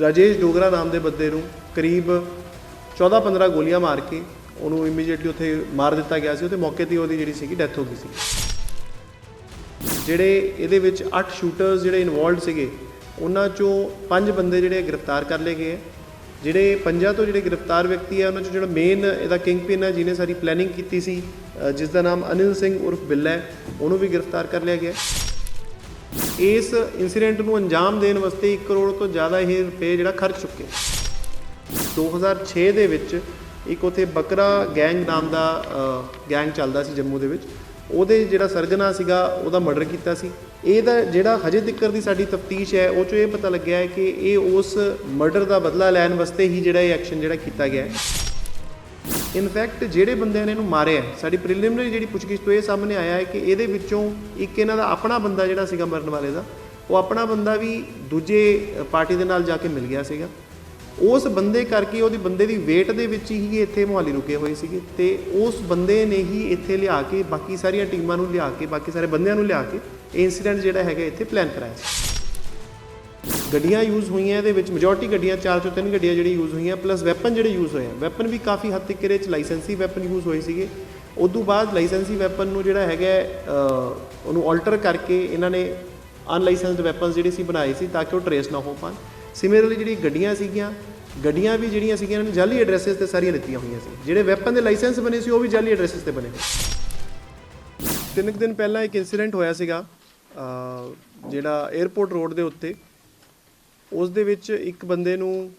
ਰਾਜੇਸ਼ ਡੋਗਰਾ ਨਾਮ ਦੇ ਬੰਦੇ ਨੂੰ ਕਰੀਬ 14-15 ਗੋਲੀਆਂ ਮਾਰ ਕੇ ਉਹਨੂੰ ਇਮੀਡੀਏਟਲੀ ਉੱਥੇ ਮਾਰ ਦਿੱਤਾ ਗਿਆ ਸੀ। ਉਹਦੇ ਮੌਕੇ ਤੇ ਉਹਦੀ ਜਿਹੜੀ ਸੀਗੀ ਡੈਥ ਹੋ ਗਈ ਸੀ। ਜਿਹੜੇ ਇਹਦੇ ਵਿੱਚ 8 ਸ਼ੂਟਰਸ ਜਿਹੜੇ ਇਨਵੋਲਡ ਸੀਗੇ, ਉਹਨਾਂ ਚੋਂ 5 ਬੰਦੇ ਜਿਹੜੇ ਗ੍ਰਿਫਤਾਰ ਕਰ ਲਏ ਗਏ ਹੈ। ਜਿਹੜੇ ਪੰਜਾਂ ਤੋਂ ਜਿਹੜੇ ਗ੍ਰਿਫਤਾਰ ਵਿਅਕਤੀ ਹੈ ਉਹਨਾਂ ਚੋਂ ਜਿਹੜਾ ਮੇਨ ਇਹਦਾ ਕਿੰਗ ਪਿਨ ਹੈ ਜਿਹਨੇ ਸਾਰੀ ਪਲੈਨਿੰਗ ਕੀਤੀ ਸੀ ਜਿਸ ਦਾ ਨਾਮ ਅਨਿਲ ਸਿੰਘ ਉਰਫ ਬਿੱਲਾ ਹੈ, ਉਹਨੂੰ ਵੀ ਗ੍ਰਿਫਤਾਰ ਕਰ ਲਿਆ ਗਿਆ। ਇਸ ਇਨਸੀਡੈਂਟ ਨੂੰ ਅੰਜਾਮ ਦੇਣ ਵਾਸਤੇ 1 ਕਰੋੜ ਤੋਂ ਜ਼ਿਆਦਾ ਇਹ ਰੁਪਏ ਜਿਹੜਾ ਖਰਚ ਚੁੱਕੇ 2006 ਦੇ ਵਿੱਚ ਇੱਕ ਉਥੇ ਬੱਕਰਾ ਗੈਂਗ ਨਾਮ ਦਾ ਗੈਂਗ ਚੱਲਦਾ ਸੀ ਜੰਮੂ ਦੇ ਵਿੱਚ। ਉਹਦੇ ਜਿਹੜਾ ਸਰਗਨਾ ਸੀਗਾ, ਉਹਦਾ ਮਰਡਰ ਕੀਤਾ ਸੀ। ਇਹਦਾ ਜਿਹੜਾ ਹਜੇ ਤੱਕ ਦੀ ਸਾਡੀ ਤਫਤੀਸ਼ ਹੈ, ਉਹ ਚੋਂ ਇਹ ਪਤਾ ਲੱਗਿਆ ਹੈ ਕਿ ਇਹ ਉਸ ਮਰਡਰ ਦਾ ਬਦਲਾ ਲੈਣ ਵਾਸਤੇ ਹੀ ਜਿਹੜਾ ਇਹ ਐਕਸ਼ਨ ਜਿਹੜਾ ਕੀਤਾ ਗਿਆ ਹੈ। ਇਨਫੈਕਟ ਜਿਹੜੇ ਬੰਦਿਆਂ ਨੇ ਇਹਨੂੰ ਮਾਰਿਆ ਹੈ, ਸਾਡੀ ਪ੍ਰੀਲਿਮਿਨਰੀ ਜਿਹੜੀ ਪੁੱਛਗਿੱਛ ਤੋਂ ਇਹ ਸਾਹਮਣੇ ਆਇਆ ਹੈ ਕਿ ਇਹਦੇ ਵਿੱਚੋਂ ਇੱਕ ਇਹਨਾਂ ਦਾ ਆਪਣਾ ਬੰਦਾ ਜਿਹੜਾ ਸੀਗਾ ਮਰਨ ਵਾਲੇ ਦਾ ਉਹ ਆਪਣਾ ਬੰਦਾ ਵੀ ਦੂਜੇ ਪਾਰਟੀ ਦੇ ਨਾਲ ਜਾ ਕੇ ਮਿਲ ਗਿਆ ਸੀਗਾ। ਉਸ ਬੰਦੇ ਕਰਕੇ ਉਹਦੀ ਬੰਦੇ ਦੀ ਵੇਟ ਦੇ ਵਿੱਚ ਹੀ ਇੱਥੇ ਮੁਹਾਲੀ ਰੁਕੇ ਹੋਏ ਸੀਗੇ ਤੇ ਉਸ ਬੰਦੇ ਨੇ ਹੀ ਇੱਥੇ ਲਿਆ ਕੇ ਬਾਕੀ ਸਾਰੀਆਂ ਟੀਮਾਂ ਨੂੰ ਲਿਆ ਕੇ ਬਾਕੀ ਸਾਰੇ ਬੰਦਿਆਂ ਨੂੰ ਲਿਆ ਕੇ ਇਹ ਇਨਸੀਡੈਂਟ ਜਿਹੜਾ ਹੈਗਾ ਇੱਥੇ ਪਲਾਨ ਕਰਾਇਆ ਸੀ। ਗੱਡੀਆਂ ਯੂਜ਼ ਹੋਈਆਂ, ਇਹਦੇ ਵਿੱਚ ਮੈਜੋਰਟੀ ਗੱਡੀਆਂ, ਚਾਰ ਚੋਂ ਤਿੰਨ ਗੱਡੀਆਂ ਜਿਹੜੀ ਯੂਜ਼ ਹੋਈਆਂ ਪਲੱਸ ਵੈਪਨ ਜਿਹੜੇ ਯੂਜ਼ ਹੋਏ ਆ। ਵੈਪਨ ਵੀ ਕਾਫੀ ਹੱਦ ਤੱਕ ਇਹਦੇ 'ਚ ਲਾਇਸੈਂਸੀ ਵੈਪਨ ਯੂਜ਼ ਹੋਏ ਸੀਗੇ। ਉਦੋਂ ਬਾਅਦ ਲਾਇਸੈਂਸੀ ਵੈਪਨ ਨੂੰ ਜਿਹੜਾ ਹੈਗਾ ਉਹਨੂੰ ਆਲਟਰ ਕਰਕੇ ਇਹਨਾਂ ਨੇ ਅਨਲਾਇਸੈਂਸਡ ਵੈਪਨਸ ਜਿਹੜੇ ਸੀ ਬਣਾਏ ਸੀ ਤਾਂ ਕਿ ਉਹ ਟਰੇਸ ਨਾ ਹੋ ਪਾਣ। ਸਿਮਿਲਰਲੀ ਜਿਹੜੀ ਗੱਡੀਆਂ ਸੀਗੀਆਂ, ਗੱਡੀਆਂ ਵੀ ਜਿਹੜੀਆਂ ਸੀਗੀਆਂ, ਇਹਨਾਂ ਨੇ ਜਾਲੀ ਐਡਰੈਸਸ ਤੇ ਸਾਰੀਆਂ ਲਿੱਤੀਆਂ ਹੋਈਆਂ ਸੀ। ਜਿਹੜੇ ਵੈਪਨ ਦੇ ਲਾਇਸੈਂਸ ਬਣੇ ਸੀ, ਉਹ ਵੀ ਜਾਲੀ ਐਡਰੈਸਸ ਤੇ ਬਣੇ ਹੋਏ ਤਿੰਨ ਕੁ ਦਿਨ ਪਹਿਲਾਂ ਇੱਕ ਇਨਸੀਡੈਂਟ ਹੋਇਆ ਸੀਗਾ ਜਿਹੜਾ 에ਅਰਪੋਰਟ ਰੋਡ ਦੇ ਉੱਤੇ। ਉਸ ਦੇ ਵਿੱਚ ਇੱਕ ਬੰਦੇ ਨੂੰ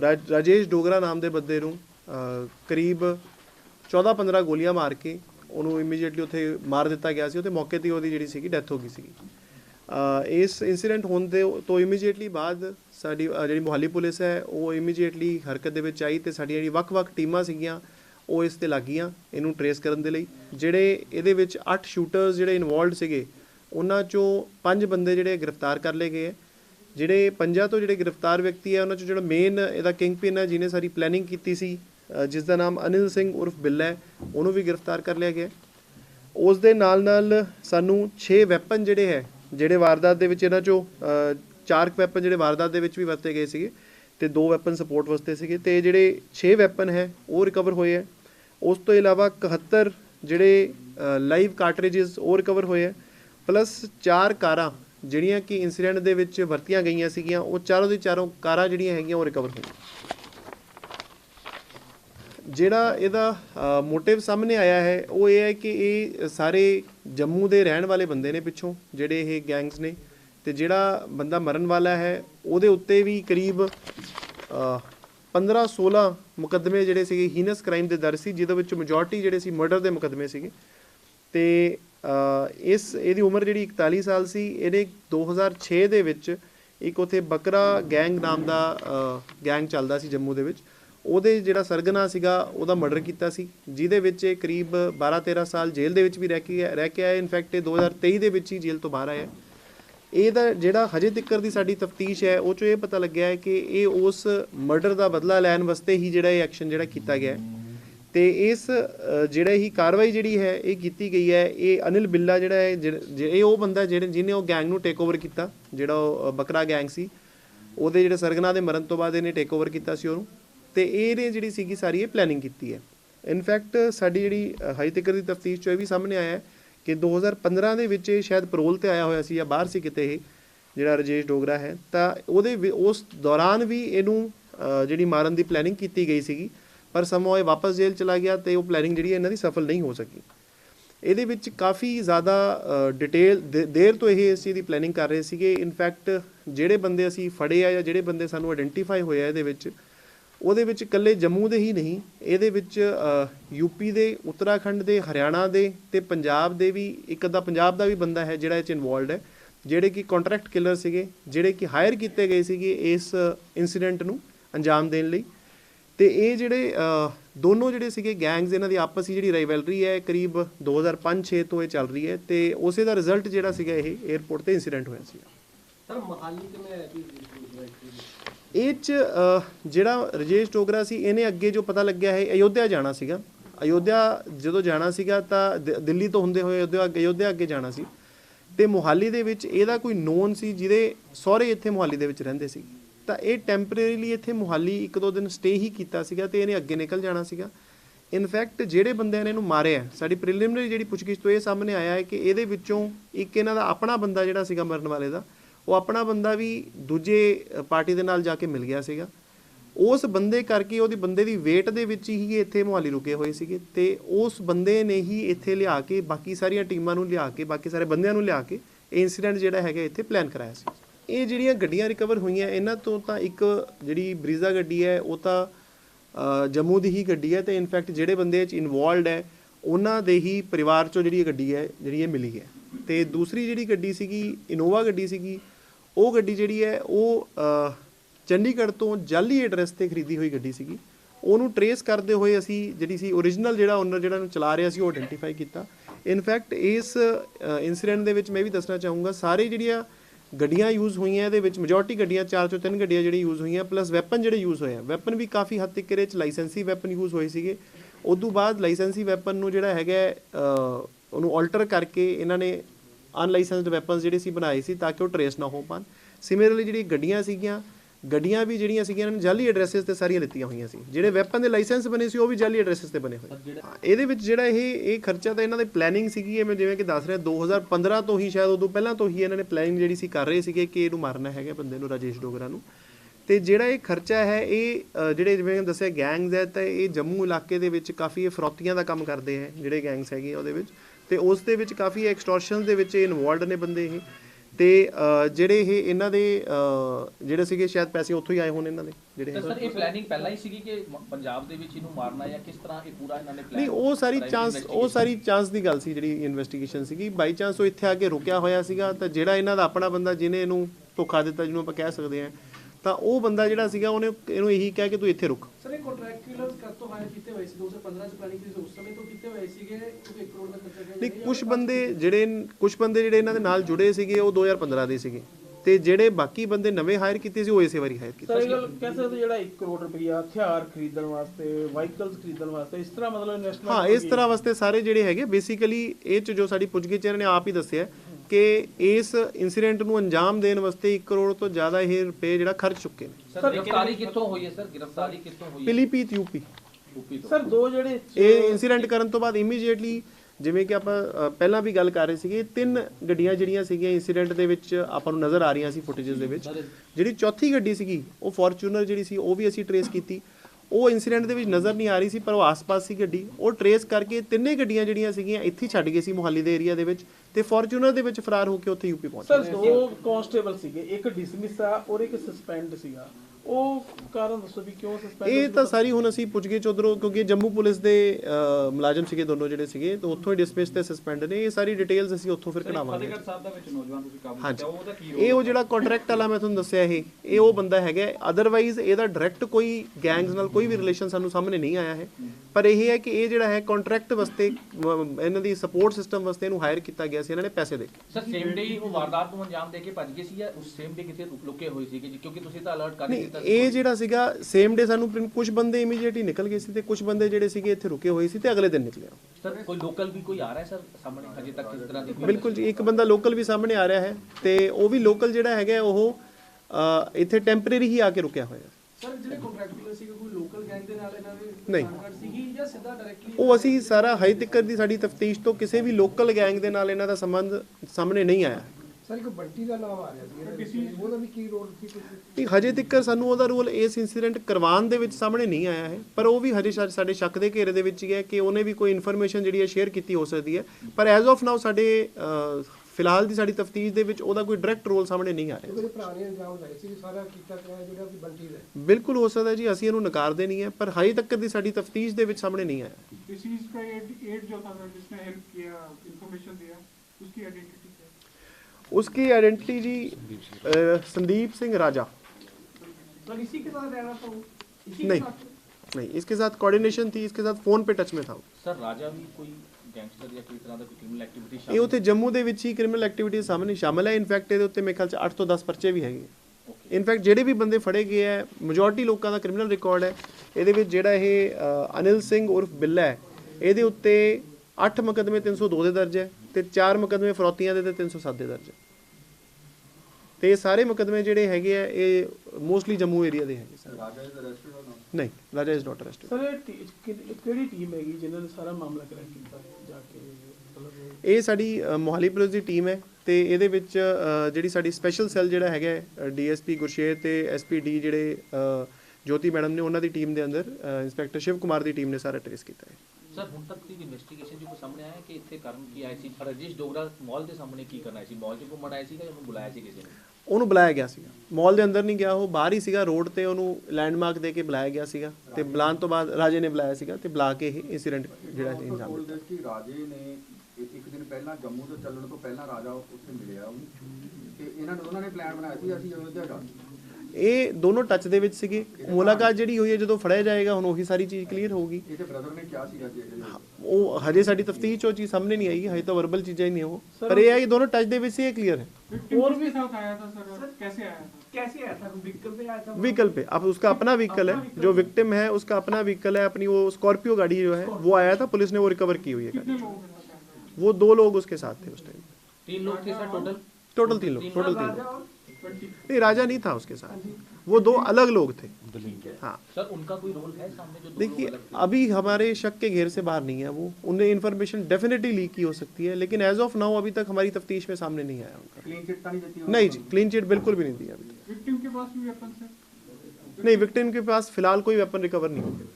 ਰਾਜ- ਰਾਜੇਸ਼ ਡੋਗਰਾ ਨਾਮ ਦੇ ਬੰਦੇ ਨੂੰ ਕਰੀਬ 14-15 ਗੋਲੀਆਂ ਮਾਰ ਕੇ ਉਹਨੂੰ ਇਮੀਡੀਏਟਲੀ ਉੱਥੇ ਮਾਰ ਦਿੱਤਾ ਗਿਆ ਸੀ। ਉਹਦੇ ਮੌਕੇ ਤੇ ਉਹਦੀ ਜਿਹੜੀ ਸੀਗੀ ਡੈਥ ਹੋ ਗਈ ਸੀਗੀ। ਇਸ ਇਨਸੀਡੈਂਟ ਹੋਣ ਦੇ ਤੋਂ ਇਮੀਡੀਏਟਲੀ ਬਾਅਦ ਸਾਡੀ ਜਿਹੜੀ ਮੁਹਾਲੀ ਪੁਲਿਸ ਹੈ, ਉਹ ਇਮੀਡੀਏਟਲੀ ਹਰਕਤ ਦੇ ਵਿੱਚ ਆਈ ਤੇ ਸਾਡੀ ਜਿਹੜੀ ਵੱਖ-ਵੱਖ ਟੀਮਾਂ ਸੀਗੀਆਂ, ਉਹ ਇਸ ਤੇ ਲੱਗੀਆਂ ਇਹਨੂੰ ਟਰੇਸ ਕਰਨ ਦੇ ਲਈ। ਜਿਹੜੇ ਇਹਦੇ ਵਿੱਚ 8 ਸ਼ੂਟਰਸ ਜਿਹੜੇ ਇਨਵੋਲਡ ਸੀਗੇ, ਉਹਨਾਂ ਚੋਂ 5 ਬੰਦੇ ਜਿਹੜੇ ਗ੍ਰਿਫਤਾਰ ਕਰ ਲਏ ਗਏ ਹੈ। ਜਿਹੜੇ ਪੰਜਾਂ ਤੋਂ ਜਿਹੜੇ ਗ੍ਰਿਫਤਾਰ ਵਿਅਕਤੀ ਹੈ ਉਹਨਾਂ ਚੋਂ ਜਿਹੜਾ ਮੇਨ ਇਹਦਾ ਕਿੰਗ ਪਿਨ ਹੈ ਜਿਹਨੇ ਸਾਰੀ ਪਲੈਨਿੰਗ ਕੀਤੀ ਸੀ ਜਿਸ ਦਾ ਨਾਮ ਅਨਿਲ ਸਿੰਘ ਉਰਫ ਬਿੱਲਾ ਹੈ ਉਹਨੂੰ ਵੀ ਗ੍ਰਿਫਤਾਰ ਕਰ ਲਿਆ ਗਿਆ ਉਸ ਦੇ ਨਾਲ ਨਾਲ ਸਾਨੂੰ 6 ਵੈਪਨ ਜਿਹੜੇ ਹੈ ਜਿਹੜੇ ਵਾਰਦਾਤ ਦੇ ਵਿੱਚ ਇਹਨਾਂ ਚੋਂ ਅ, ਚਾਰ ਵੈਪਨ ਜਿਹੜੇ ਵਾਰਦਾਤ ਦੇ ਵਿੱਚ ਵੀ ਵਰਤੇ ਗਏ ਸੀਗੇ ਤੇ ਦੋ ਵੈਪਨ ਸਪੋਰਟ ਵਾਸਤੇ ਸੀਗੇ ਤੇ ਜਿਹੜੇ 6 ਵੈਪਨ ਹੈ ਉਹ ਰਿਕਵਰ ਹੋਏ ਹੈ। ਉਸ ਤੋਂ ਇਲਾਵਾ 71 ਜਿਹੜੇ ਲਾਈਵ ਕਾਰਟ੍ਰਿਜਸ ਉਹ ਰਿਕਵਰ ਹੋਏ ਹੈ ਪਲੱਸ ਚਾਰ ਕਾਰਾਂ ਜਿਹੜੀਆਂ ਕਿ ਇਨਸੀਡੈਂਟ ਦੇ ਵਿੱਚ ਵਰਤੀਆਂ ਗਈਆਂ ਸੀਗੀਆਂ, ਉਹ ਚਾਰੋਂ ਦੀ ਚਾਰੋਂ ਕਾਰਾਂ ਜਿਹੜੀਆਂ ਹੈਗੀਆਂ, ਉਹ ਰਿਕਵਰ ਹੋਈਆਂ। ਜਿਹੜਾ ਇਹਦਾ ਮੋਟਿਵ ਸਾਹਮਣੇ ਆਇਆ ਹੈ, ਉਹ ਇਹ ਹੈ ਕਿ ਇਹ ਸਾਰੇ ਜੰਮੂ ਦੇ ਰਹਿਣ ਵਾਲੇ ਬੰਦੇ ਨੇ ਪਿੱਛੋਂ, ਜਿਹੜੇ ਇਹ ਗੈਂਗਸ ਨੇ, ਤੇ ਜਿਹੜਾ ਬੰਦਾ ਮਰਨ ਵਾਲਾ ਹੈ, ਉਹਦੇ ਉੱਤੇ ਵੀ ਕਰੀਬ 15-16 ਮੁਕੱਦਮੇ ਜਿਹੜੇ ਸੀਗੇ ਹੀਨਸ ਕ੍ਰਾਈਮ ਦੇ ਦਰਜ ਸੀ, ਜਿਹਦੇ ਵਿੱਚ ਮੈਜੋਰਟੀ ਜਿਹੜੇ ਸੀ ਮਰਡਰ ਦੇ ਮੁਕੱਦਮੇ ਸੀਗੇ। ਤੇ ਇਸ, ਇਹਦੀ ਉਮਰ ਜਿਹੜੀ 41 ਸਾਲ ਸੀ, ਇਹਨੇ 2006 ਦੇ ਵਿੱਚ ਇੱਕ ਉਥੇ ਬੱਕਰਾ ਗੈਂਗ ਨਾਮ ਦਾ ਗੈਂਗ ਚੱਲਦਾ ਸੀ ਜੰਮੂ ਦੇ ਵਿੱਚ। ਉਹਦੇ ਜਿਹੜਾ ਸਰਗਨਾ ਸੀਗਾ, ਉਹਦਾ ਮਰਡਰ ਕੀਤਾ ਸੀ, ਜਿਹਦੇ ਵਿੱਚ ਇਹ ਕਰੀਬ 12-13 ਸਾਲ ਜੇਲ੍ਹ ਦੇ ਵਿੱਚ ਵੀ ਰਹਿ ਕੇ ਰਹਿ ਕੇ ਆਇਆ ਇਨਫੈਕਟ ਇਹ 2023 ਦੇ ਵਿੱਚ ਹੀ ਜੇਲ੍ਹ ਤੋਂ ਬਾਹਰ ਆਇਆ। ਇਹਦਾ ਜਿਹੜਾ ਹਜੇ ਤੱਕ ਦੀ ਸਾਡੀ ਤਫਤੀਸ਼ ਹੈ, ਉਹ ਚੋਂ ਇਹ ਪਤਾ ਲੱਗਿਆ ਹੈ ਕਿ ਇਹ ਉਸ ਮਰਡਰ ਦਾ ਬਦਲਾ ਲੈਣ ਵਾਸਤੇ ਹੀ ਜਿਹੜਾ ਇਹ ਐਕਸ਼ਨ ਜਿਹੜਾ ਕੀਤਾ ਗਿਆ ਹੈ। ਤੇ ਇਸ ਜਿਹੜਾ ਹੀ ਕਾਰਵਾਈ ਜਿਹੜੀ ਹੈ ਇਹ ਕੀਤੀ ਗਈ ਹੈ ਇਹ ਅਨਿਲ ਬਿੱਲਾ ਜਿਹੜਾ ਹੈ ਜਿਹੜਾ- ਜੇ- ਇਹ ਉਹ ਬੰਦਾ ਜਿਹੜੇ ਜਿਹਨੇ ਉਹ ਗੈਂਗ ਨੂੰ ਟੇਕ ਓਵਰ ਕੀਤਾ ਜਿਹੜਾ ਉਹ ਬਕਰਾ ਗੈਂਗ ਸੀ ਉਹਦੇ ਜਿਹੜੇ ਸਰਗਨਾ ਦੇ ਮਰਨ ਤੋਂ ਬਾਅਦ ਇਹਨੇ ਟੇਕ ਓਵਰ ਕੀਤਾ ਸੀ ਉਹਨੂੰ ਤੇ ਇਹਨੇ ਜਿਹੜੀ ਸੀਗੀ ਸਾਰੀ ਇਹ ਪਲੈਨਿੰਗ ਕੀਤੀ ਹੈ। ਇਨਫੈਕਟ ਸਾਡੀ ਜਿਹੜੀ ਅ, ਹਜੇ ਤੱਕ ਦੀ ਤਫਤੀਸ਼ ਚੋਂ ਇਹ ਵੀ ਸਾਹਮਣੇ ਆਇਆ ਹੈ ਕਿ 2015 ਦੇ ਵਿੱਚ ਇਹ ਸ਼ਾਇਦ ਪਰੋਲ ਤੇ ਆਇਆ ਹੋਇਆ ਸੀ ਜਾਂ ਬਾਹਰ ਸੀ ਕਿਤੇ ਇਹ ਜਿਹੜਾ ਰਜੇਸ਼ ਡੋਗਰਾ ਹੈ ਤਾਂ ਉਹਦੇ ਵਿ- ਉਸ ਦੌਰਾਨ ਵੀ ਇਹਨੂੰ ਜਿਹੜੀ ਮਾਰਨ ਦੀ ਪਲੈਨਿੰਗ ਕੀਤੀ ਗਈ ਸੀਗੀ। ਪਰ ਸਮਾਂ ਇਹ ਵਾਪਸ ਜੇਲ੍ਹ ਚਲਾ ਗਿਆ ਤੇ ਉਹ ਪਲੈਨਿੰਗ ਜਿਹੜੀ ਹੈ ਇਹਨਾਂ ਦੀ ਸਫਲ ਨਹੀਂ ਹੋ ਸਕੀ। ਇਹਦੇ ਵਿੱਚ ਕਾਫੀ ਜ਼ਿਆਦਾ ਡਿਟੇਲ ਦੇਰ ਤੋਂ ਇਹ ਇਸ ਚੀਜ਼ ਦੀ ਪਲੈਨਿੰਗ ਕਰ ਰਹੇ ਸੀਗੇ। ਇਨਫੈਕਟ ਜਿਹੜੇ ਬੰਦੇ ਅਸੀਂ ਫੜੇ ਆ ਜਾਂ ਜਿਹੜੇ ਬੰਦੇ ਸਾਨੂੰ ਆਇਡੈਂਟੀਫਾਈ ਹੋਏ ਆ ਇਹਦੇ ਵਿੱਚ, ਉਹਦੇ ਵਿੱਚ ਇਕੱਲੇ ਜੰਮੂ ਦੇ ਹੀ ਨਹੀਂ, ਇਹਦੇ ਵਿੱਚ ਯੂਪੀ ਦੇ, ਉੱਤਰਾਖੰਡ ਦੇ, ਹਰਿਆਣਾ ਦੇ ਤੇ ਪੰਜਾਬ ਦੇ ਵੀ, ਇੱਕ ਅੱਧਾ ਪੰਜਾਬ ਦਾ ਵੀ ਬੰਦਾ ਹੈ ਜਿਹੜਾ ਇਹ ਚ ਇਨਵੋਲਡ ਹੈ, ਜਿਹੜੇ ਕਿ ਕੰਟਰੈਕਟ ਕਿਲਰ ਸੀਗੇ, ਜਿਹੜੇ ਕਿ ਹਾਇਰ ਕੀਤੇ ਗਏ ਸੀਗੇ ਇਸ ਇਨਸੀਡੈਂਟ ਨੂੰ ਅੰਜਾਮ ਦੇਣ ਲਈ। ਤੇ ਇਹ ਜਿਹੜੇ ਦੋਨੋਂ ਜਿਹੜੇ ਸੀਗੇ ਗੈਂਗਸ ਇਹਨਾਂ ਦੀ ਆਪਸ ਵਿੱਚ ਜਿਹੜੀ ਰਾਈਵਲਰੀ ਹੈ ਕਰੀਬ 2005-6 ਤੋਂ ਇਹ ਚੱਲ ਰਹੀ ਹੈ ਤੇ ਉਸੇ ਦਾ ਰਿਜ਼ਲਟ ਜਿਹੜਾ ਸੀਗਾ ਇਹ 에ਅਰਪੋਰਟ ਤੇ ਇਨਸੀਡੈਂਟ ਹੋਇਆ ਸੀ ਸਰ ਮਹਾਲੀ ਸੀ ਦੂਸਰਾ ਇਹ ਚ ਜਿਹੜਾ ਰਜੇਸ਼ ਟੋਗਰਾ ਸੀ ਇਹਨੇ ਅੱਗੇ ਜੋ ਪਤਾ ਲੱਗਿਆ ਹੈ ਅਯੋਧਿਆ ਜਾਣਾ ਸੀਗਾ। ਅਯੋਧਿਆ ਜਦੋਂ ਜਾਣਾ ਸੀਗਾ ਤਾਂ ਦਿੱਲੀ ਤੋਂ ਹੁੰਦੇ ਹੋਏ ਅਯੋਧਿਆ ਅਯੋਧਿਆ ਅੱਗੇ ਜਾਣਾ ਸੀ। ਤੇ ਮੁਹਾਲੀ ਦੇ ਵਿੱਚ ਇਹਦਾ ਕੋਈ ਨੋਨ ਸੀ ਜਿਹਦੇ ਸਹੁਰੇ ਇੱਥੇ ਮੁਹਾਲੀ ਦੇ ਵਿੱਚ ਰਹਿੰਦੇ ਸੀ। ਤਾਂ ਇਹ ਟੈਂਪਰੇਰੀਲੀ ਇੱਥੇ ਮੁਹਾਲੀ ਇੱਕ ਦੋ ਦਿਨ ਸਟੇ ਹੀ ਕੀਤਾ ਸੀਗਾ ਤੇ ਇਹਨੇ ਅੱਗੇ ਨਿਕਲ ਜਾਣਾ ਸੀਗਾ। ਇਨਫੈਕਟ ਜਿਹੜੇ ਬੰਦਿਆਂ ਨੇ ਇਹਨੂੰ ਮਾਰਿਆ, ਸਾਡੀ ਪ੍ਰੀਲਿਮਿਨਰੀ ਜਿਹੜੀ ਪੁੱਛਗਿੱਛ ਤੋਂ ਇਹ ਸਾਹਮਣੇ ਆਇਆ ਹੈ ਕਿ ਇਹਦੇ ਵਿੱਚੋਂ ਇੱਕ ਇਹਨਾਂ ਦਾ ਆਪਣਾ ਬੰਦਾ ਜਿਹੜਾ ਸੀਗਾ ਮਰਨ ਵਾਲੇ ਦਾ, ਉਹ ਆਪਣਾ ਬੰਦਾ ਵੀ ਦੂਜੇ ਪਾਰਟੀ ਦੇ ਨਾਲ ਜਾ ਕੇ ਮਿਲ ਗਿਆ ਸੀਗਾ। ਉਸ ਬੰਦੇ ਕਰਕੇ ਉਹਦੀ ਬੰਦੇ ਦੀ ਵੇਟ ਦੇ ਵਿੱਚ ਹੀ ਇੱਥੇ ਮੁਹਾਲੀ ਰੁਕੇ ਹੋਏ ਸੀਗੇ ਤੇ ਉਸ ਬੰਦੇ ਨੇ ਹੀ ਇੱਥੇ ਲਿਆ ਕੇ ਬਾਕੀ ਸਾਰੀਆਂ ਟੀਮਾਂ ਨੂੰ ਲਿਆ ਕੇ, ਬਾਕੀ ਸਾਰੇ ਬੰਦਿਆਂ ਨੂੰ ਲਿਆ ਕੇ ਇਹ ਇਨਸੀਡੈਂਟ ਜਿਹੜਾ ਹੈਗਾ ਇੱਥੇ ਪਲਾਨ ਕਰਾਇਆ ਸੀ। ਇਹ ਜਿਹੜੀਆਂ ਗੱਡੀਆਂ ਰਿਕਵਰ ਹੋਈਆਂ, ਇਹਨਾਂ ਤੋਂ ਤਾਂ ਇੱਕ ਜਿਹੜੀ ਬਰੀਜ਼ਾ ਗੱਡੀ ਹੈ, ਉਹ ਤਾਂ ਜੰਮੂ ਦੀ ਹੀ ਗੱਡੀ ਹੈ ਤੇ ਇਨਫੈਕਟ ਜਿਹੜੇ ਬੰਦੇ ਇਹ ਚ ਇਨਵੋਲਡ ਹੈ, ਉਹਨਾਂ ਦੇ ਹੀ ਪਰਿਵਾਰ ਚੋਂ ਜਿਹੜੀ ਇਹ ਗੱਡੀ ਹੈ, ਜਿਹੜੀ ਇਹ ਮਿਲੀ ਹੈ। ਤੇ ਦੂਸਰੀ ਜਿਹੜੀ ਗੱਡੀ ਸੀਗੀ ਇਨੋਵਾ ਗੱਡੀ ਸੀਗੀ, ਉਹ ਗੱਡੀ ਜਿਹੜੀ ਹੈ, ਉਹ ਚੰਡੀਗੜ੍ਹ ਤੋਂ ਜਾਲੀ ਐਡਰੈਸ ਤੇ ਖਰੀਦੀ ਹੋਈ ਗੱਡੀ ਸੀਗੀ। ਉਹਨੂੰ ਟਰੇਸ ਕਰਦੇ ਹੋਏ ਅਸੀਂ ਜਿਹੜੀ ਸੀ origignal ਜਿਹੜਾ ਓਨਰ ਜਿਹੜਾ ਨੂੰ ਚਲਾ ਰਿਹਾ ਸੀ, ਉਹ ਆਇਡੈਂਟੀਫਾਈ ਕੀਤਾ। ਇਨਫੈਕਟ ਇਸ ਇਨਸੀਡੈਂਟ ਦੇ ਵਿੱਚ ਮੈਂ ਵੀ ਦੱਸਣਾ ਚਾਹੂੰਗਾ, ਸਾਰੇ ਜਿਹੜੀਆਂ ਗੱਡੀਆਂ ਯੂਜ਼ ਹੋਈਆਂ ਇਹਦੇ ਵਿੱਚ ਮੈਜੋਰਟੀ ਗੱਡੀਆਂ, ਚਾਰ ਚੋਂ ਤਿੰਨ ਗੱਡੀਆਂ ਜਿਹੜੀ ਯੂਜ਼ ਹੋਈਆਂ ਪਲੱਸ ਵੈਪਨ ਜਿਹੜੇ ਯੂਜ਼ ਹੋਏ ਆ। ਵੈਪਨ ਵੀ ਕਾਫੀ ਹੱਦ ਤੱਕ ਇਹਦੇ ਵਿੱਚ ਲਾਇਸੈਂਸੀ ਵੈਪਨ ਯੂਜ਼ ਹੋਏ ਸੀਗੇ। ਉਦੋਂ ਬਾਅਦ ਲਾਇਸੈਂਸੀ ਵੈਪਨ ਨੂੰ ਜਿਹੜਾ ਹੈਗਾ ਉਹਨੂੰ ਆਲਟਰ ਕਰਕੇ ਇਹਨਾਂ ਨੇ ਅਨਲਾਇਸੈਂਸਡ ਵੈਪਨਸ ਜਿਹੜੇ ਸੀ ਬਣਾਏ ਸੀ, ਤਾਂ ਕਿ ਉਹ ਟਰੇਸ ਨਾ ਹੋ ਪਾਣ। ਸਿਮਿਲਰਲੀ ਜਿਹੜੀ ਗੱਡੀਆਂ ਸੀਗੀਆਂ ਗੱਡੀਆਂ ਵੀ ਜਿਹੜੀਆਂ ਸੀਗੀਆਂ ਇਹਨਾਂ ਨੇ ਜਾਲੀ ਐਡਰੈਸਸ ਤੇ ਸਾਰੀਆਂ ਲਿੱਤੀਆਂ ਹੋਈਆਂ ਸੀ। ਜਿਹੜੇ ਵੈਪਨ ਦੇ ਲਾਇਸੈਂਸ ਬਣੇ ਸੀ ਉਹ ਵੀ ਜਾਲੀ ਐਡਰੈਸਸ ਤੇ ਬਣੇ ਹੋਏ। ਇਹਦੇ ਵਿੱਚ ਜਿਹੜਾ ਇਹ ਇਹ ਖਰਚਾ ਤਾਂ ਇਹਨਾਂ ਦੀ ਪਲੈਨਿੰਗ ਸੀਗੀ ਇਹ ਮੈਂ ਜਿਵੇਂ ਕਿ ਦੱਸ ਰਿਹਾ 2015 ਤੋਂ ਹੀ ਸ਼ਾਇਦ ਉਦੋਂ ਪਹਿਲਾਂ ਤੋਂ ਹੀ ਇਹਨਾਂ ਨੇ ਪਲੈਨਿੰਗ ਜਿਹੜੀ ਸੀ ਕਰ ਰਹੇ ਸੀਗੇ ਕਿ ਇਹਨੂੰ ਮਾਰਨਾ ਹੈਗਾ ਬੰਦੇ ਨੂੰ ਰਾਜੇਸ਼ ਡੋਗਰਾ ਨੂੰ। ਤੇ ਜਿਹੜਾ ਇਹ ਖਰਚਾ ਹੈ ਇਹ ਜਿਹੜੇ ਜਿਵੇਂ ਦੱਸਿਆ ਗੈਂਗਸ ਹੈ ਤਾਂ ਇਹ ਜੰਮੂ ਇਲਾਕੇ ਦੇ ਵਿੱਚ ਕਾਫੀ ਇਹ ਫਰੌਤੀਆਂ ਦਾ ਕੰਮ ਕਰਦੇ ਹੈ ਜਿਹੜੇ ਗੈਂਗਸ ਹੈਗੇ ਉਹਦੇ ਵਿੱਚ। ਤੇ ਉਸ ਦੇ ਵਿੱਚ ਕਾਫੀ ਐਕਸਟੋਰਸ਼ਨਸ ਦੇ ਵਿੱਚ ਇਨਵੋਲਡ ਨੇ ਬੰਦੇ ਇਹ। ਤੇ ਜਿਹੜੇ ਇਹ ਇਹਨਾਂ ਦੇ ਜਿਹੜੇ ਸੀਗੇ ਸ਼ਾਇਦ ਪੈਸੇ ਉੱਥੋਂ ਹੀ ਆਏ ਹੋਣ ਇਹਨਾਂ ਦੇ ਜਿਹੜੇ ਸਰ ਇਹ ਪਲੈਨਿੰਗ ਪਹਿਲਾਂ ਹੀ ਸੀਗੀ ਕਿ ਪੰਜਾਬ ਦੇ ਵਿੱਚ ਇਹਨੂੰ ਮਾਰਨਾ ਜਾਂ ਕਿਸ ਤਰ੍ਹਾਂ ਇਹ ਪੂਰਾ ਇਹਨਾਂ ਨੇ plan ਨਹੀਂ ਉਹ ਸਾਰੀ ਚਾਂਸ ਉਹ? ਸਾਰੀ ਚਾਂਸ ਦੀ ਗੱਲ ਸੀ ਜਿਹੜੀ ਇਨਵੈਸਟੀਗੇਸ਼ਨ ਸੀਗੀ ਬਾਈ ਚਾਂਸ ਉਹ ਇੱਥੇ ਆ ਕੇ ਰੁਕਿਆ ਹੋਇਆ ਸੀਗਾ ਤਾਂ ਜਿਹੜਾ ਇਹਨਾਂ ਦਾ ਆਪਣਾ ਬੰਦਾ ਜਿਹਨੇ ਇਹਨੂੰ ਧੋਖਾ ਦਿੱਤਾ ਜਿਹਨੂੰ ਆਪਾਂ ਕਹਿ ਸਕਦੇ ਹਾਂ ਤਾਂ ਉਹ ਬੰਦਾ ਜਿਹੜਾ ਸੀਗਾ ਉਹਨੇ ਇਹਨੂੰ ਇਹੀ ਕਿਹਾ ਕਿ ਤੂੰ ਇੱਥੇ ਰੁਕ। ਸਰ ਇਹ ਕੰਟਰੈਕਚੁਅਲ ਕਰ ਤੋਂ ਹਾਇਰ ਕੀਤੇ ਹੋਏ ਸੀ? 2015 ਚ ਪਲੈਨਿੰਗ ਸੀ, ਉਸ ਸਮੇਂ ਤੋਂ ਕੀਤੇ ਹੋਏ ਸੀਗੇ? ਕਿਉਂਕਿ 1 ਕਰੋੜ ਦਾ ਖਰਚਾ ਨਹੀਂ ਕੁਝ ਬੰਦੇ ਜਿਹੜੇ ਕੁਝ ਬੰਦੇ ਜਿਹੜੇ ਇਹਨਾਂ ਦੇ ਨਾਲ ਜੁੜੇ ਸੀਗੇ ਉਹ 2015 ਦੇ ਸੀਗੇ। ਤੇ ਜਿਹੜੇ ਬਾਕੀ ਬੰਦੇ ਨਵੇਂ ਹਾਇਰ ਕੀਤੇ ਸੀ ਉਹ ਇਸੇ ਵਾਰੀ ਹਾਇਰ ਕੀਤੇ ਸਰ ਇਹ ਗੱਲ ਕਹਿ ਸਕਦੇ ਜਿਹੜਾ 1 ਕਰੋੜ ਰੁਪਈਆ ਹਥਿਆਰ ਖਰੀਦਣ ਵਾਸਤੇ ਵਾਹੀਕਲਸ ਖਰੀਦਣ ਵਾਸਤੇ ਇਸ ਤਰ੍ਹਾਂ ਮਤਲਬ ਇਨਵੈਸਟਮੈਂਟ ਹਾਂ ਇਸ ਤਰ੍ਹਾਂ ਵਾਸਤੇ ਸਾਰੇ ਜਿਹੜੇ ਹੈਗੇ ਬੇਸਿਕਲੀ ਇਹ ਚ ਜੋ ਸਾਡੀ ਪੁੱਛਗਿੱਛ ਇਹਨਾਂ ਨੇ ਆਪ ਹੀ ਦੱਸਿਆ ਕਿ ਇਸ ਇਨਸੀਡੈਂਟ ਨੂੰ ਅੰਜਾਮ ਦੇਣ ਵਾਸਤੇ 1 ਕਰੋੜ ਤੋਂ ਜ਼ਿਆਦਾ ਇਹ ਰੁਪਏ ਜਿਹੜਾ ਖਰਚ ਚੁੱਕੇ ਨੇ। ਸਰ ਗ੍ਰਿਫਤਾਰੀ ਕਿੱਥੋਂ ਹੋਈ ਹੈ ਸਰ? ਗ੍ਰਿਫਤਾਰੀ ਕਿੱਥੋਂ ਹੋਈ ਹੈ? ਪਿਲੀਪੀਤ ਯੂਪੀ ਯੂਪੀ ਤੋਂ। ਸਰ ਦੋ ਜਿਹੜੇ ਇਹ ਇਨਸੀਡੈਂਟ ਕਰਨ ਤੋਂ ਬਾਅਦ ਇਮੀਡੀਏਟਲੀ ਜਿਵੇਂ ਕਿ ਆਪਾਂ ਅ, ਪਹਿਲਾਂ ਵੀ ਗੱਲ ਕਰ ਰਹੇ ਸੀਗੇ ਤਿੰਨ ਗੱਡੀਆਂ ਜਿਹੜੀਆਂ ਸੀਗੀਆਂ ਇਨਸੀਡੈਂਟ ਦੇ ਵਿੱਚ ਆਪਾਂ ਨੂੰ ਨਜ਼ਰ ਆ ਰਹੀਆਂ ਸੀ ਫੁਟੇजेस ਦੇ ਵਿੱਚ। ਜਿਹੜੀ ਚੌਥੀ ਗੱਡੀ ਸੀਗੀ ਉਹ ਫੋਰਚੂਨਰ ਜਿਹੜੀ ਸੀ ਉਹ ਵੀ ਅਸੀਂ ਟਰੇਸ ਕੀਤੀ। ਉਹ ਇਨਸੀਡੈਂਟ ਦੇ ਵਿੱਚ ਨਜ਼ਰ ਨਹੀਂ ਆ ਰਹੀ ਸੀ, ਪਰ ਉਹ ਆਸ-ਪਾਸ ਸੀ ਗੱਡੀ। ਉਹ ਟਰੇਸ ਕਰਕੇ ਤਿੰਨੇ ਗੱਡੀਆਂ ਜਿਹੜੀਆਂ ਸੀਗੀਆਂ ਇੱਥੇ ਛੱਡ ਗਏ ਸੀ ਮੁਹਾਲੀ ਦੇ ਏਰੀਆ ਦੇ ਵਿੱਚ ਤੇ ਫੋਰਚੂਨਰ ਦੇ ਵਿੱਚ ਫਰਾਰ ਹੋ ਕੇ ਉੱਥੇ ਯੂਪੀ ਪਹੁੰਚ। ਸਰ ਦੋ ਕਾਂਸਟੇਬਲ ਸੀਗੇ, ਇੱਕ ਡਿਸਮਿਸ ਆ ਔਰ ਇੱਕ ਸਸਪੈਂਡ ਸੀਗਾ। ਉਹ ਕਾਰਨ ਦੱਸੋ ਵੀ ਕਿਉਂ ਸਸਪੈਂਡ ਇਹ ਤਾਂ ਸਾਰੀ ਹੁਣ ਅਸੀਂ ਪੁੱਛਗਿੱਛ ਉਧਰੋਂ ਕਿਉਂਕਿ ਜੰਮੂ ਪੁਲਿਸ ਦੇ ਮੁਲਾਜ਼ਮ ਸੀਗੇ ਦੋਨੋਂ ਜਿਹੜੇ ਸੀਗੇ ਤੇ ਉੱਥੋਂ ਹੀ ਡਿਸਮਿਸ ਤੇ ਸਸਪੈਂਡ ਨੇ। ਇਹ ਸਾਰੀ ਡਿਟੇਲਸ ਅਸੀਂ ਉੱਥੋਂ ਫਿਰ ਕਢਾਵਾਂਗੇ। ਫਤਿਹਗੜ੍ਹ ਸਾਹਿਬ ਦਾ ਵਿੱਚ ਨੌਜਵਾਨ ਤੁਸੀਂ ਕਾਬੂ ਹਾਂਜੀ। ਕੀਤਾ ਉਹਦਾ ਕੀ ਇਹ ਉਹ ਜਿਹੜਾ ਕੰਟਰੈਕਟ ਵਾਲਾ ਮੈਂ ਤੁਹਾਨੂੰ ਦੱਸਿਆ ਇਹ ਇਹ ਉਹ ਬੰਦਾ ਹੈਗਾ ਅਦਰਵਾਈਜ਼ ਇਹਦਾ ਡਾਇਰੈਕਟ ਕੋਈ ਗੈਂਗਸ ਨਾਲ ਕੋਈ ਵੀ ਰਿਲੇਸ਼ਨ ਸਾਨੂੰ ਸਾਹਮਣੇ ਨਹੀਂ ਆਇਆ ਹੈ। ਪਰ ਇਹ ਹੈ ਕਿ ਇਹ ਜਿਹੜਾ ਹੈ ਕੰਟਰੈਕਟ ਵਾਸਤੇ ਇਹਨਾਂ ਦੀ ਸਪੋਰਟ ਸਿਸਟਮ ਵਾਸਤੇ ਇਹਨੂੰ ਹਾਇਰ ਕੀਤਾ ਗਿਆ ਸੀ ਇਹਨਾਂ ਨੇ ਪੈਸੇ ਦੇ ਕੇ। ਸਰ ਸੇਮ ਡੇ ਉਹ ਵਾਰਦਾਤ ਨੂੰ ਅੰਜਾਮ ਦੇ ਕੇ ਭੱਜ ਗਏ ਸੀ ਜਾਂ ਉਸ ਸੇਮ ਡੇ ਕਿਤੇ ਰੁਕ- ਲੁਕੇ ਹੋਏ ਸੀਗੇ? ਜੀ? ਕਿਉਂਕਿ ਤੁਸੀਂ ਤਾਂ ਅਲਰਟ ਕਰ ਦਿੱਤਾ ਇਹ ਜਿਹੜਾ ਸੀਗਾ ਸੇਮ ਡੇ ਸਾਨੂੰ ਕੁਝ ਬੰਦੇ ਇਮੀਡੀਏਟਲੀ ਨਿਕਲ ਗਏ ਸੀ ਤੇ ਕੁਝ ਬੰਦੇ ਜਿਹੜੇ ਸੀਗੇ ਇੱਥੇ ਰੁਕੇ ਹੋਏ ਸੀ ਤੇ ਅਗਲੇ ਦਿਨ ਨਿਕਲੇ ਸਰ ਕੋਈ ਲੋਕਲ ਵੀ ਕੋਈ ਆ ਰਿਹਾ ਹੈ ਸਰ? ਸਾਹਮਣੇ ਹਜੇ ਤੱਕ ਕਿਸ ਤਰ੍ਹਾਂ ਦੀ ਬਿਲਕੁਲ ਜੀ ਇੱਕ ਬੰਦਾ ਲੋਕਲ ਵੀ ਸਾਹਮਣੇ ਆ ਰਿਹਾ ਹੈ ਤੇ ਉਹ ਵੀ ਲੋਕਲ ਜਿਹੜਾ ਹੈਗਾ ਉਹ ਇੱਥੇ ਟੈਂਪਰੇਰੀ ਹੀ ਆ ਕੇ ਰੁਕਿਆ ਹੋਇਆ। ਸਰ ਜਿਹੜੇ ਕੰਟਰੈਕਚੁਅਲ ਸੀਗੇ ਕੋਈ ਲੋਕਲ ਗੈਂਗ ਦੇ ਨਾਲ ਇਹਨਾਂ ਦੇ ਨਹੀਂ। ਸੀਗੀ ਜਾਂ ਸਿੱਧਾ ਡਾਇਰੈਕਟਲੀ ਉਹ ਅਸੀਂ ਸਾਰਾ ਹਾਈ ਤੱਕ ਦੀ ਸਾਡੀ ਤਫਤੀਸ਼ ਤੋਂ ਕਿਸੇ ਵੀ ਲੋਕਲ ਗੈਂਗ ਦੇ ਨਾਲ ਇਹਨਾਂ ਦਾ ਸੰਬੰਧ ਸਾਹਮਣੇ ਨਹੀਂ ਆਇਆ। ਸਰ ਇੱਕ ਬੰਟੀ ਦਾ ਨਾਮ ਆ ਰਿਹਾ ਸੀ ਉਹਦਾ ਵੀ ਕੀ ਰੋਲ ਸੀ ਕੁਝ ਨਹੀਂ ਹਜੇ ਤੱਕ ਸਾਨੂੰ ਉਹਦਾ ਰੋਲ ਇਸ ਇਨਸੀਡੈਂਟ ਕਰਵਾਉਣ ਦੇ ਵਿੱਚ ਸਾਹਮਣੇ ਨਹੀਂ ਆਇਆ ਹੈ ਪਰ ਉਹ ਵੀ ਹਜੇ ਸ਼ਾ- ਸਾਡੇ ਸ਼ੱਕ ਦੇ ਘੇਰੇ ਦੇ ਵਿੱਚ ਹੀ ਹੈ ਕਿ ਉਹਨੇ ਵੀ ਕੋਈ ਇਨਫੋਰਮੇਸ਼ਨ ਜਿਹੜੀ ਹੈ ਸ਼ੇਅਰ ਕੀਤੀ ਹੋ ਸਕਦੀ ਹੈ ਪਰ ਐਜ਼ ਆਫ ਨਾਓ ਸਾਡੇ ਅ, ਫਿਲਹਾਲ ਦੀ ਸਾਡੀ ਤਫਤੀਸ਼ ਦੇ ਵਿੱਚ ਉਹਦਾ ਕੋਈ ਡਾਇਰੈਕਟ ਰੋਲ ਸਾਹਮਣੇ ਨਹੀਂ ਆ ਰਿਹਾ ਉਹਦੇ ਭਰਾ ਨੇ ਇਲਜ਼ਾਮ ਲਾਏ ਸੀ ਕਿ ਸਾਰਾ ਕੀਤਾ ਗਿਆ ਜਿਹੜਾ ਕਿ ਬੰਟੀ ਦਾ ਹੈ। ਬਿਲਕੁਲ ਹੋ ਸਕਦਾ ਜੀ ਅਸੀਂ ਇਹਨੂੰ ਨਕਾਰਦੇ ਨਹੀਂ ਹੈ ਪਰ ਹਜੇ ਤੱਕ ਦੀ ਸਾਡੀ ਤਫਤੀਸ਼ ਦੇ ਵਿੱਚ ਸਾਹਮਣੇ ਨਹੀਂ ਆਇਆ इस चीज का एड एड जो था सर जिसने हेल्प किया इंफॉर्मेशन दिया उसकी आइडेंटिटी क्या है उसकी आइडेंटिटी जी अ, संदीप सिंह राजा सर इसी के साथ रहना था वो इसी के नहीं साथ नहीं इसके साथ कोऑर्डिनेशन थी इसके साथ फोन पे टच में था वो। ਸਰ ਰਾਜਾ ਵੀ ਕੋਈ ਗੈਂਗਸਟਰ ਜਾਂ ਕੋਈ ਤਰ੍ਹਾਂ ਦਾ ਕੋਈ ਕ੍ਰਿਮੀਨਲ ਐਕਟੀਵਿਟੀ ਇਹ ਉੱਥੇ ਜੰਮੂ ਦੇ ਵਿੱਚ ਹੀ ਕ੍ਰਿਮੀਨਲ ਐਕਟੀਵਿਟੀ ਸਾਹਮਣੇ ਸ਼ਾਮਲ ਹੈ ਇਨਫੈਕਟ ਇਹਦੇ ਉੱਤੇ ਮੇਰੇ ਖਿਆਲ ਚ 8 ਤੋਂ 10 ਪਰਚੇ ਵੀ ਹੈਗੇ ਇਨਫੈਕਟ ਜਿਹੜੇ ਵੀ ਬੰਦੇ ਫੜੇ ਗਏ ਹੈ ਮੈਜੋਰਟੀ ਲੋਕਾਂ ਦਾ ਕ੍ਰਿਮੀਨਲ ਰਿਕਾਰਡ ਹੈ ਇਹਦੇ ਵਿੱਚ ਜਿਹੜਾ ਇਹ ਅ, ਅਨਿਲ ਸਿੰਘ ਉਰਫ ਬਿੱਲਾ ਹੈ ਇਹਦੇ ਉੱਤੇ 8 ਮੁਕਦਮੇ 302 ਦੇ ਦਰਜ ਹੈ ਤੇ 4 ਮੁਕਦਮੇ ਫਰੌਤੀਆਂ ਦੇ ਤੇ 307 ਦੇ ਦਰਜ ਤੇ ਇਹ ਸਾਰੇ ਮੁਕਦਮੇ ਜਿਹੜੇ ਹੈਗੇ ਆ ਇਹ ਮੋਸਟਲੀ ਜੰਮੂ ਏਰੀਆ ਦੇ ਹੈਗੇ ਸਰ। ਰਾਜਾ ਇਜ਼ ਅਰੈਸਟਡ ਔਰ ਨਾਟ ਨਹੀਂ ਰਾਜਾ ਇਜ਼ ਨਾਟ ਅਰੈਸਟਡ ਸਰ ਇਹ ਕਿਹੜੀ ਟੀਮ ਹੈਗੀ ਜਿਨ੍ਹਾਂ ਨੇ ਸਾਰਾ ਮਾਮਲਾ ਕਰੈਕ ਕੀਤਾ ਜਾ ਕੇ? ਇਹ ਸਾਡੀ ਮੋਹਾਲੀ ਪੁਲਿਸ ਦੀ ਟੀਮ ਹੈ ਤੇ ਇਹਦੇ ਵਿੱਚ ਜਿਹੜੀ ਸਾਡੀ ਸਪੈਸ਼ਲ ਸੈੱਲ ਜਿਹੜਾ ਹੈਗਾ ਡੀਐਸਪੀ ਗੁਰਸ਼ੇਰ ਤੇ ਐਸਪੀਡੀ ਜਿਹੜੇ ਜੋਤੀ ਮੈਡਮ ਨੇ ਉਹਨਾਂ ਦੀ ਟੀਮ ਦੇ ਅੰਦਰ ਇੰਸਪੈਕਟਰ ਸ਼ਿਵ ਕੁਮਾਰ ਦੀ ਟੀਮ ਨੇ ਸਾਰਾ ਟ੍ਰੇਸ ਕੀਤਾ ਹੈ। ਸਰ ਹੁਣ ਤੱਕ ਦੀ ਇਨਵੈਸਟੀਗੇਸ਼ਨ ਜੋ ਸਾਹਮਣੇ ਆਇਆ ਕਿ ਇੱਥੇ ਕਰਨ ਕੀ ਆਏ ਸੀ? ਰਜੇਸ਼ ਡੋਗਰਾ ਮਾਲ ਦੇ ਸਾਹਮਣੇ ਕੀ ਕਰਨਾ ਸੀ? ਮਾਲ 'ਚ ਘੁੰਮਣ ਆਇਆ ਸੀਗਾ ਜਾਂ ਉਹਨੂੰ ਬੁਲਾਇਆ ਸੀ ਕਿਸੇ ਨੇ? ਉਹਨੂੰ ਬੁਲਾਇਆ ਗਿਆ ਸੀਗਾ। ਮਾਲ ਦੇ ਅੰਦਰ ਨਹੀਂ ਗਿਆ ਉਹ ਬਾਹਰ ਹੀ ਸੀਗਾ ਰੋਡ ਤੇ ਉਹਨੂੰ ਲੈਂਡਮਾਰਕ ਦੇ ਕੇ ਬੁਲਾਇਆ ਗਿਆ ਸੀਗਾ ਤੇ ਬੁਲਾਉਣ ਤੋਂ ਬਾਅਦ ਰਾਜੇ ਨੇ ਬੁਲਾਇਆ ਸੀਗਾ ਤੇ ਬੁਲਾ ਕੇ ਇਹ ਇਨਸੀਡੈਂਟ ਜਿਹੜਾ ਸੀ ਅੰਜਾਮ ਦਿੱਤਾ ਬੋਲਦੇ ਕਿ ਰਾਜੇ ਨੇ ਇੱਕ ਦਿਨ ਪਹਿਲਾਂ ਜੰਮੂ ਤੋਂ ਚੱਲਣ ਤੋਂ ਪਹਿਲਾਂ ਰਾਜਾ ਉੱਥੇ ਮਿਲਿਆ ਉਹਨੂੰ। ਤੇ ਇਹਨਾਂ ਨੇ ਉਹਨਾਂ ਨੇ ਪਲਾਨ ਬਣਾਇਆ ਸੀ ਅਸੀਂ ਅਯੋਧਿਆ ਜਾਣਾ ਇਹ ਦੋਨੋਂ ਟੱਚ ਦੇ ਵਿੱਚ ਸੀਗੇ ਮੁਲਾਕਾਤ ਜਿਹੜੀ ਹੋਈ ਹੈ ਜਦੋਂ ਫੜਿਆ ਜਾਏਗਾ ਹੁਣ ਉਹੀ ਸਾਰੀ ਚੀਜ਼ ਕਲੀਅਰ ਹੋਊਗੀ ਇਹਦੇ ਬ੍ਰਦਰ ਨੇ ਕਿਹਾ ਸੀਗਾ ਜੀ ਇਹ ਉਹ ਹਜੇ ਸਾਡੀ ਤਫਤੀਸ਼ ਉਹ ਚੀਜ਼ ਸਾਹਮਣੇ ਨਹੀਂ ਆਈ ਹਜੇ ਤਾਂ ਵਰਬਲ ਚੀਜ਼ਾਂ ਹੀ ਨਹੀਂ ਉਹ ਪਰ ਇਹ ਹੈ ਕਿ ਦੋਨੋਂ ਟੱਚ ਦੇ ਵਿੱਚ ਸੀ ਇਹ ਕਲੀਅਰ है विक्टिम और किसके साथ आया था सर और कैसे आया था कैसे आया था व्हीकल पे आया था व्हीकल पे अब उसका अपना व्हीकल है जो विक्टिम है उसका अपना व्हीकल है अपनी वो स्कॉर्पियो गाड़ी जो है वो आया था पुलिस ने वो रिकवर की हुई है कितने गाड़ी लोगों के साथ आया था वो दो लोग उसके साथ थे उस टाइम तीन लोग थे सर टोटल टोटल तीन लोग टोटल तीन लोग ट्वेंटी नहीं राजा नहीं था उसके साथ। वो दो अलग लोग थे। हाँ। सर उनका कोई रोल है सामने जो देखिए अभी हमारे शक के घेर से बाहर नहीं है वो। उन्हें इन्फॉर्मेशन डेफिनेटली लीक की हो सकती है लेकिन एज ऑफ़ नाउ अभी तक हमारी तफ्तीश में सामने नहीं आया उनका। नहीं जी क्लीन चिट बिल्कुल भी नहीं दी अभी तक। नहीं विक्टिम के पास फ़िलहाल कोई वेपन रिकवर नहीं हो गया